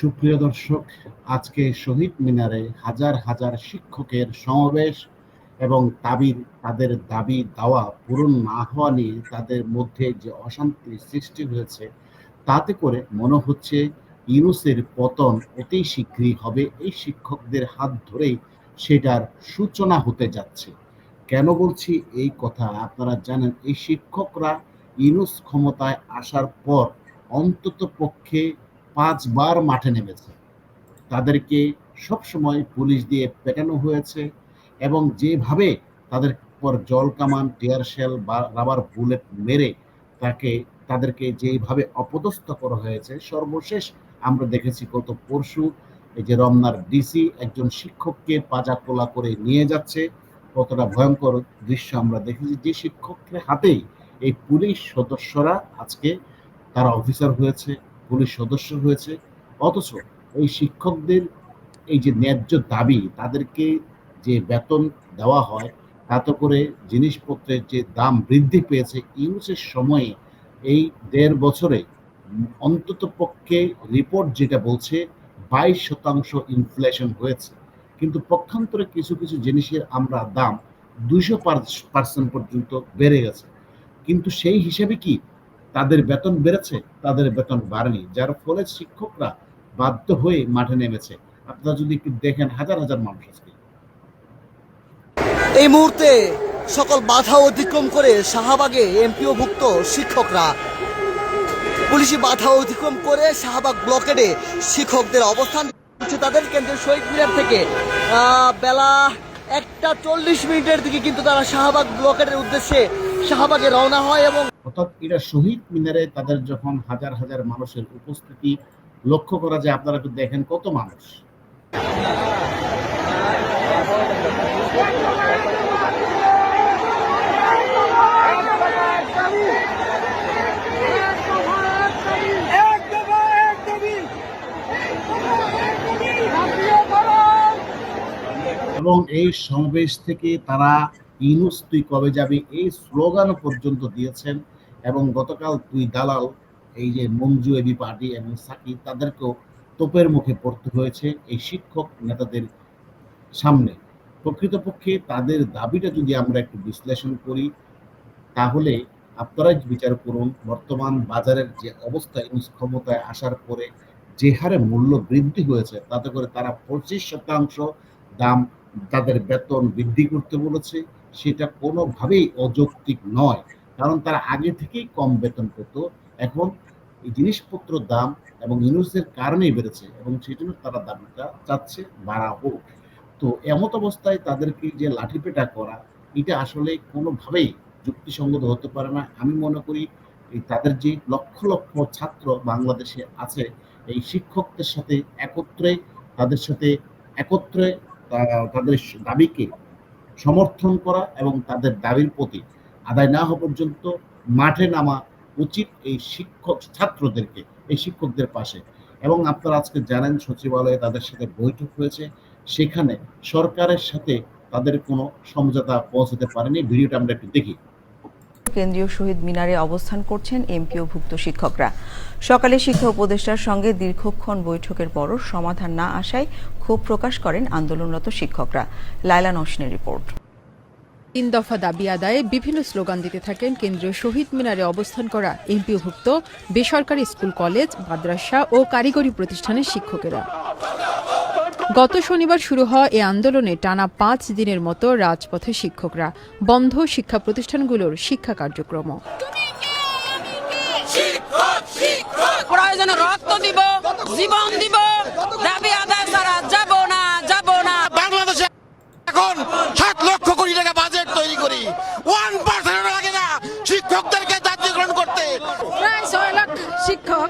সুপ্রিয় দর্শক, আজকে শহীদ মিনারে হাজার হাজার শিক্ষকের সমাবেশ এবং তাবির, তাদের দাবি, দাওয়া পূরণ না হওয়া নিয়ে তাদের মধ্যে যে অশান্তি সৃষ্টি হয়েছে, তাতে করে মনে হচ্ছে ইউনুসের পতন অতি শীঘ্রই হবে। এই শিক্ষকদের হাত ধরেই সেটার সূচনা হতে যাচ্ছে। কেন বলছি এই কথা? আপনারা জানেন, এই শিক্ষকরা ইউনুস ক্ষমতায় আসার পর অন্তত পক্ষে পাঁচবার মাঠে নেমেছে। তাদেরকে সবসময় পুলিশ দিয়ে পেটানো হয়েছে এবং যেভাবে তাদের পর জল কামান, টিয়ার শেল বা রাবার বুলেট মেরে তাকে, তাদেরকে যেভাবে অপদস্থ করা হয়েছে, সর্বশেষ আমরা দেখেছি গত পরশু এই যে রমনার ডিসি একজন শিক্ষককে পাজা কোলা করে নিয়ে যাচ্ছে। কতটা ভয়ঙ্কর দৃশ্য আমরা দেখেছি যে শিক্ষকের হাতেই এই পুলিশ সদস্যরা আজকে তারা অফিসার হয়েছে। পুলিশ সদস্য হয়েছে। অথচ এই শিক্ষকদের এই যে ন্যায্য দাবি, তাদেরকে যে বেতন দেওয়া হয়, তাতে করে জিনিসপত্রের যে দাম বৃদ্ধি পেয়েছে, ইউনুসের সময়ে এই দেড় বছরে অন্তত পক্ষে রিপোর্ট যেটা বলছে, বাইশ শতাংশ ইনফ্লেশন হয়েছে। কিন্তু পক্ষান্তরে কিছু কিছু জিনিসের আমরা দাম দুইশো পার্সেন্ট পর্যন্ত বেড়ে গেছে। কিন্তু সেই হিসাবে কি তাদের বেতন বেড়েছে, তাদের বেতন বাড়েনি, যার ফলে শিক্ষকরা বাধ্য হয়ে মাঠে নেমেছে। আপনারা যদি একটু দেখেন, হাজার হাজার মানুষ আজকে। এই মুহূর্তে সকল বাধা অতিক্রম করে শাহবাগে এমপিওভুক্ত শিক্ষকরা। পুলিশি বাধা অতিক্রম করে শাহবাগ ব্লকেডে শিক্ষকদের অবস্থান তাদের। কেন্দ্রের শহীদ মিনার থেকে বেলা একটা চল্লিশ মিনিটের দিকে কিন্তু তারা শাহবাগ ব্লকেটের উদ্দেশ্যে শাহবাগে রওনা হয় এবং অর্থাৎ এটা শহীদ মিনারে তাদের যখন হাজার হাজার মানুষের উপস্থিতি লক্ষ্য করা যায়, আপনারা একটু দেখেন কত মানুষ। এবং এই সমাবেশ থেকে তারা ইনুস তুই কবে যাবি, এই স্লোগান পর্যন্ত দিয়েছেন। এবং গতকাল তুই দালাল, এই যে মঞ্জু এবি পার্টি এবং সাকি তাদেরকেও তোপের মুখে পড়তে হয়েছে এই শিক্ষক নেতাদের সামনে। প্রকৃতপক্ষে তাদের দাবিটা যদি আমরা একটু বিশ্লেষণ করি, তাহলে আপনারাই বিচার করুন, বর্তমান বাজারের যে অবস্থা ইউনুস ক্ষমতায় আসার পরে যে হারে মূল্য বৃদ্ধি হয়েছে, তাতে করে তারা পঁচিশ শতাংশ দাম তাদের বেতন বৃদ্ধি করতে বলেছে, সেটা কোনোভাবেই অযৌক্তিক নয়। কারণ তারা আগে থেকেই কম বেতন পেত। এখন এই জিনিসপত্র দাম এবং ইউনুসের কারণেই বেড়েছে এবং সেই জন্য তারা দাবিটা চাচ্ছে বাড়া হোক। তো এমত অবস্থায় তাদেরকে যে লাঠিপেটা করা, এটা আসলে কোনোভাবেই যুক্তিসঙ্গত হতে পারে না। আমি মনে করি তাদের যে লক্ষ লক্ষ ছাত্র বাংলাদেশে আছে, এই শিক্ষকদের সাথে একত্রে, তাদের সাথে একত্রে তাদের দাবিকে সমর্থন করা এবং তাদের দাবির প্রতি আদায় না হওয়া পর্যন্ত মাঠে নামা উচিত এই শিক্ষক ছাত্রদেরকে, এই শিক্ষকদের পাশে। এবং আপনারা আজকে জানেন সচিবালয়ে তাদের সাথে বৈঠক হয়েছে। সেখানে সরকারের সাথে তাদের কোনো সমঝোতা পৌঁছাতে পারেনি। ভিডিওটা আমরা একটু দেখি। কেন্দ্রীয় শহীদ মিনারে অবস্থান করছেন এমপিওভুক্ত শিক্ষকরা। সকালে শিক্ষা উপদেষ্টার সঙ্গে দীর্ঘক্ষণ বৈঠকের পরও সমাধান না আসায় ক্ষোভ প্রকাশ করেন আন্দোলনরত শিক্ষকরা। লায়লা নসনের রিপোর্ট। তিন দফা দাবি আদায়ে বিভিন্ন স্লোগান দিতে থাকেন কেন্দ্রীয় শহীদ মিনারে অবস্থান করা এমপিওভুক্ত বেসরকারি স্কুল কলেজ মাদ্রাসা ও কারিগরি প্রতিষ্ঠানের শিক্ষকেরা। গত শনিবার শুরু হওয়া এ আন্দোলনে টানা পাঁচ দিনের মতো রাজপথে শিক্ষকরা বন্ধ শিক্ষা প্রতিষ্ঠানগুলোর শিক্ষা কার্যক্রম। প্রয়োজনে রক্ত দিব জীবন দিব দাবি আদায় ছাড়া যাব না। এখন সাত লক্ষ কোটি টাকা বাজেট তৈরি করি। ওয়ান পার্সেন্ট লাগে না শিক্ষকদেরকে জাতীয়করণ করতে। প্রায় ছয় লাখ শিক্ষক।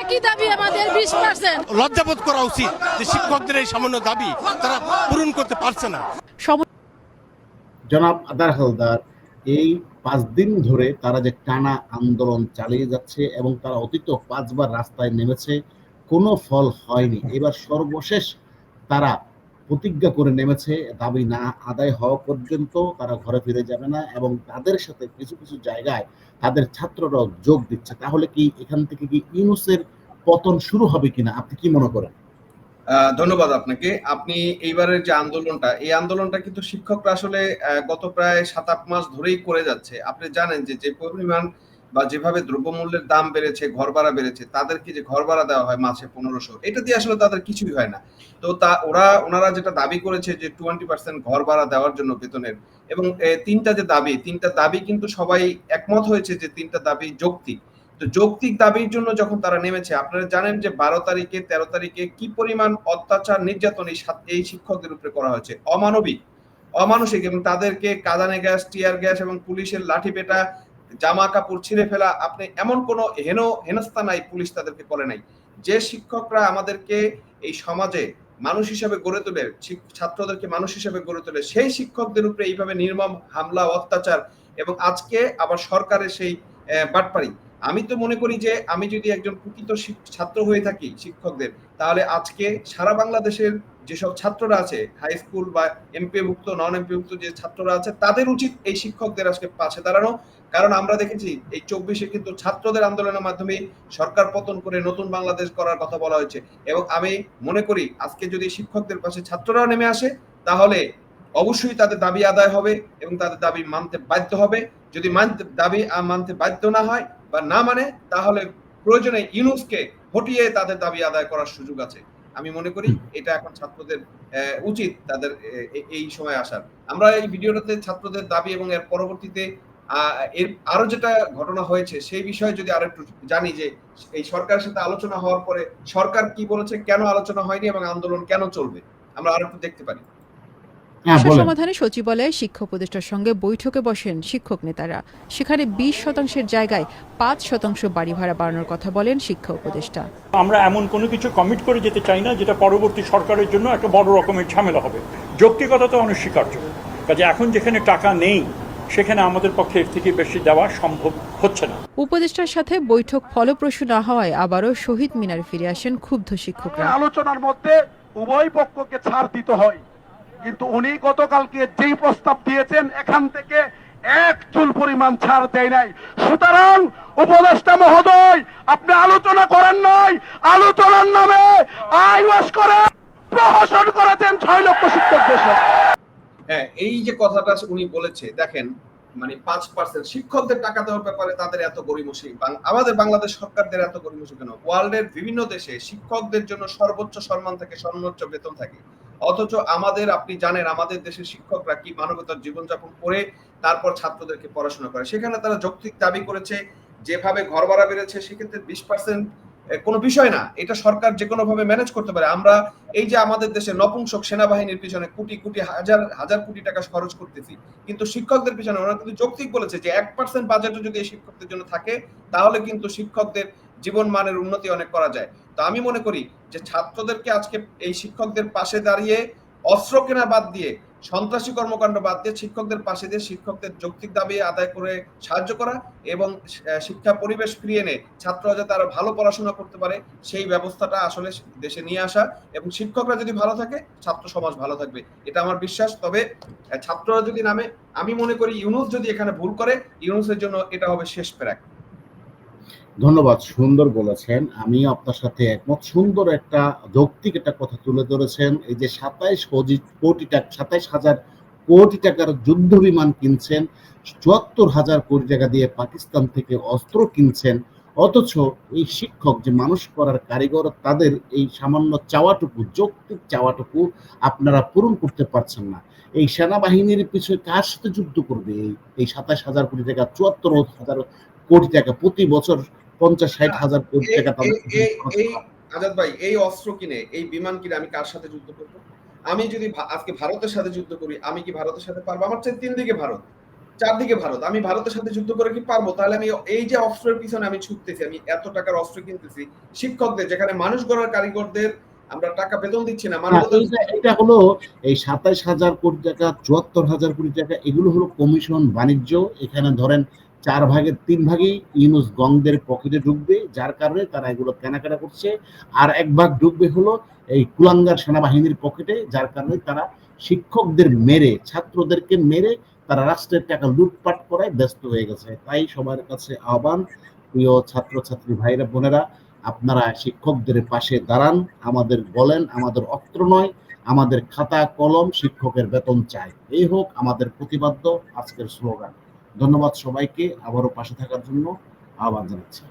একই দাবি আমাদের বিশ পার্সেন্ট লজ্জাবোধ করা উচিত যে শিক্ষকদের এই সামান্য দাবি তারা পূরণ করতে পারছে না। জনাব আদার হালদার এই পাঁচ দিন ধরে তারা যে টানা আন্দোলন চালিয়ে যাচ্ছে এবং তারা অতীত পাঁচবার রাস্তায় নেমেছে কোনো ফল হয়নি। এবার সর্বশেষ তারা প্রতিজ্ঞা করে নেমেছে, দাবি না আদায় হওয়া পর্যন্ত তারা ঘরে ফিরে যাবে না এবং তাদের সাথে কিছু কিছু জায়গায় তাদের ছাত্ররাও যোগ দিচ্ছে। তাহলে কি এখান থেকে কি ইউনুসের পতন শুরু হবে কিনা? আপনি কি মনে করেন? ধন্যবাদ আপনাকে। আপনি এইবারের যে আন্দোলনটা, এই আন্দোলনটা কিন্তু শিক্ষকরা আসলে গত প্রায় সাত, আট মাস ধরেই করে যাচ্ছে। আপনি জানেন যে যে পরিমাণ বা যেভাবে দ্রব্যমূল্যের দাম বেড়েছে ঘর ভাড়া বেড়েছে, তাদেরকে যে ঘর ভাড়া দেওয়া হয় মাসে পনেরোশো, এটা দিয়ে আসলে তাদের কিছুই হয় না। তো তা, ওরা, ওনারা যেটা দাবি করেছে যে টোয়েন্টি পার্সেন্ট ঘর ভাড়া দেওয়ার জন্য বেতনের, এবং তিনটা যে দাবি, তিনটা দাবি কিন্তু সবাই একমত হয়েছে যে তিনটা দাবি যৌক্তিক। তো যৌক্তিক দাবির জন্য যখন তারা নেমেছে, আপনারা জানেন যে বারো তারিখে, তেরো তারিখে কি পরিমাণ অত্যাচার, নির্যাতন এই শিক্ষকদের উপরে করা হয়েছে? অমানবিক। অমানসিক এবং তাদেরকে কাদানে গ্যাস, টিয়ার গ্যাস এবং পুলিশের লাঠি পেটা জামা কাপড় ছিঁড়ে ফেলা, আপনি এমন কোনো হেন, হেনস্থা নাই, পুলিশ তাদেরকে করে নাই। যে শিক্ষকরা আমাদেরকে এই সমাজে মানুষ হিসাবে গড়ে তোলে ছাত্রদেরকে মানুষ হিসাবে গড়ে তোলে, সেই শিক্ষকদের উপরে এইভাবে নির্মম হামলা, অত্যাচার এবং আজকে আবার সরকারের সেই বাটপাড়ি আমি তো মনে করি যে আমি যদি একজন প্রকৃত ছাত্র হয়ে থাকি শিক্ষকদের, তাহলে আজকে সারা বাংলাদেশের যেসব ছাত্ররা আছে হাই স্কুল বা এমপিভুক্ত নন এমপিভুক্ত যে ছাত্ররা আছে, তাদের উচিত এই শিক্ষকদের আজকে পাশে দাঁড়ানো। কারণ আমরা দেখেছি এই চব্বিশে কিন্তু ছাত্রদের আন্দোলনের মাধ্যমে সরকার পতন করে নতুন বাংলাদেশ করার কথা বলা হয়েছে। এবং আমি মনে করি আজকে যদি শিক্ষকদের পাশে ছাত্ররাও নেমে আসে, তাহলে অবশ্যই তাদের দাবি আদায় হবে এবং তাদের দাবি মানতে বাধ্য হবে। যদি মানতে দাবি মানতে বাধ্য না হয় বা না মানে তাহলে প্রয়োজনে ইউনুসকে হটিয়ে তাদের দাবি আদায় করার সুযোগ আছে। আমি মনে করি এটা এখন ছাত্রদের উচিত তাদের এই সময় আসার। আমরা এই ভিডিওটাতে ছাত্রদের দাবি এবং এর পরবর্তীতে এর আরও যেটা ঘটনা হয়েছে সেই বিষয়ে যদি আরও একটু জানি যে এই সরকারের সাথে আলোচনা হওয়ার পরে সরকার কি বলেছে কেন আলোচনা হয়নি এবং আন্দোলন কেন চলবে আমরা আরও একটু দেখতে পারি। সমাধানে সচিবালয়ে শিক্ষা উপদেষ্টার সঙ্গে বৈঠকে বসেন শিক্ষক নেতারা। সেখানে বিশ শতাংশের জায়গায় পাঁচ শতাংশ বাড়ি ভাড়া বাড়ানোর কথা বলেন শিক্ষা উপদেষ্টা। আমরা এমন কোনো কিছু কমিট করে যেতে চাই না যেটা পরবর্তী সরকারের জন্য একটা বড় রকমের ঝামেলা হবে। যৌক্তিকতা তো অনস্বীকার্য। কাজে এখন যেখানে টাকা নেই সেখানে আমাদের পক্ষে এর থেকে বেশি দেওয়া সম্ভব হচ্ছে না। উপদেষ্টার সাথে বৈঠক ফলপ্রসূ না হওয়ায় আবারও শহীদ মিনারে ফিরে আসেন ক্ষুব্ধ শিক্ষকরা। আলোচনার মধ্যে উভয় পক্ষকে ছাড় দিতে হয়। কিন্তু উনি গতকালকে যেই প্রস্তাব দিয়েছেন, এখান থেকে এক চুল পরিমাণ ছাড় দেয় নাই। সুতরাং উপদেষ্টা মহোদয়, আপনি আলোচনা করেন নাই, আলোচনার নামে আইওয়াস করে প্রহসন করেছেন ছয় লক্ষ শিক্ষক দেশে। হ্যাঁ এই যে কথাটা উনি বলেছে, দেখেন মানে পাঁচ পার্সেন্ট শিক্ষকদের টাকা দেওয়ার ব্যাপারে তাদের এত গরিমসি আমাদের বাংলাদেশ সরকারদের এত গরিমসি কেন? ওয়ার্ল্ডের বিভিন্ন দেশে শিক্ষকদের জন্য সর্বোচ্চ সম্মান থাকে, সর্বোচ্চ বেতন থাকে। অথচ আমাদের, আপনি জানেন, আমাদের দেশের শিক্ষকরা কি মানবতার জীবনযাপন করে তারপর ছাত্রদেরকে পড়াশোনা করে। সেখানে তারা যৌক্তিক দাবি করেছে, যেভাবে ঘর ভাড়া বেড়েছে, সেক্ষেত্রে বিশ পার্সেন্ট কোনো বিষয় না। এটা সরকার যে কোনো ভাবে ম্যানেজ করতে পারে। আমরা এই যে আমাদের দেশে নপুংসক সেনাবাহিনীর পিছনে কোটি কোটি, হাজার হাজার কোটি টাকা খরচ করতেছি, কিন্তু শিক্ষকদের পিছনে ওরা কিন্তু যৌক্তিক বলেছে যে এক পার্সেন্ট বাজেটও যদি এই শিক্ষকদের জন্য থাকে, তাহলে কিন্তু শিক্ষকদের জীবন মানের উন্নতি অনেক করা যায়। তো আমি মনে করি যে ছাত্রদেরকে আজকে এই শিক্ষকদের পাশে দাঁড়িয়ে অস্ত্র কেনা বাদ দিয়ে, সন্ত্রাসী কর্মকাণ্ড বাদ দিয়ে শিক্ষকদের পাশে দিয়ে শিক্ষকদের যৌক্তিক দাবি আদায় করে সাহায্য করা এবং শিক্ষা পরিবেশ ফিরিয়ে এনে ছাত্ররা যাতে আরও ভালো পড়াশোনা করতে পারে, সেই ব্যবস্থাটা আসলে দেশে নিয়ে আসা এবং শিক্ষকরা যদি ভালো থাকে, ছাত্র সমাজ ভালো থাকবে। এটা আমার বিশ্বাস। তবে ছাত্ররা যদি নামে, আমি মনে করি ইউনুস যদি এখানে ভুল করে, ইউনুসের জন্য এটা হবে শেষ প্যারাক ধন্যবাদ, সুন্দর বলেছেন। আমি আপনার সাথে একমত। সুন্দর একটা যৌক্তিক একটা কথা তুলে ধরেছেন। এই যে সাতাইশ কোটি টাকা, সাতাইশ হাজার কোটি টাকার যুদ্ধ বিমান কিনছেন, চুয়াত্তর হাজার কোটি টাকা দিয়ে পাকিস্তান থেকে অস্ত্র কিনছেন, অথচ এই শিক্ষক যে মানুষ করার কারিগর, তাদের এই সামান্য চাওয়াটুকু, যৌক্তিক চাওয়াটুকু আপনারা পূরণ করতে পারছেন না। এই সেনাবাহিনীর পিছনে কার সাথে যুদ্ধ করবে? এই সাতাশ হাজার কোটি টাকা, চুয়াত্তর হাজার কোটি টাকা প্রতি বছর পঞ্চাশ ষাট হাজার কোটি টাকা আজাদ ভাই এই অস্ত্র কিনে এই বিমান কিনে আমি কার সাথে যুদ্ধ করব? আমি যদি আজকে ভারতের সাথে যুদ্ধ করি আমি কি ভারতের সাথে পারব? আমার চাই তিন দিকে ভারত চারদিকে ভারত। আমি ভারতের সাথে যুদ্ধ করে কি পারব? তাহলে আমি এই যে অস্ত্রের পিছনে আমি ছুটতেছি আমি এত টাকার অস্ত্র কিনতেছি শিক্ষকদের যেখানে মানুষ গড়ার কারিগরদের আমরা টাকা বেতন দিচ্ছি না এইটা- এটা হলো এই সাতাইশ হাজার কোটি টাকা চুয়াত্তর হাজার কোটি টাকা এগুলো হলো কমিশন বাণিজ্য। এখানে ধরেন চার ভাগের তিন ভাগই ইউনুস গংদের পকেটে ঢুকবে, যার কারণে তারা এগুলো কেনাকাটা করছে। আর এক ভাগ ঢুকবে হলো এই কুলাঙ্গার সেনাবাহিনীর পকেটে, যার কারণে তারা শিক্ষকদের মেরে, ছাত্রদেরকে মেরে তারা রাষ্ট্রের টাকা লুটপাট করায় ব্যস্ত হয়ে গেছে। তাই সবার কাছে আহ্বান, প্রিয় ছাত্রছাত্রী ভাইরা, বোনেরা, আপনারা শিক্ষকদের পাশে দাঁড়ান, আমাদের বলেন, আমাদের অস্ত্র নয়, আমাদের খাতা কলম শিক্ষকের বেতন চাই। এই হোক আমাদের প্রতিবাদ্য আজকের স্লোগান। ধন্যবাদ সবাইকে। আবারও পাশে থাকার জন্য আহ্বান জানাচ্ছি।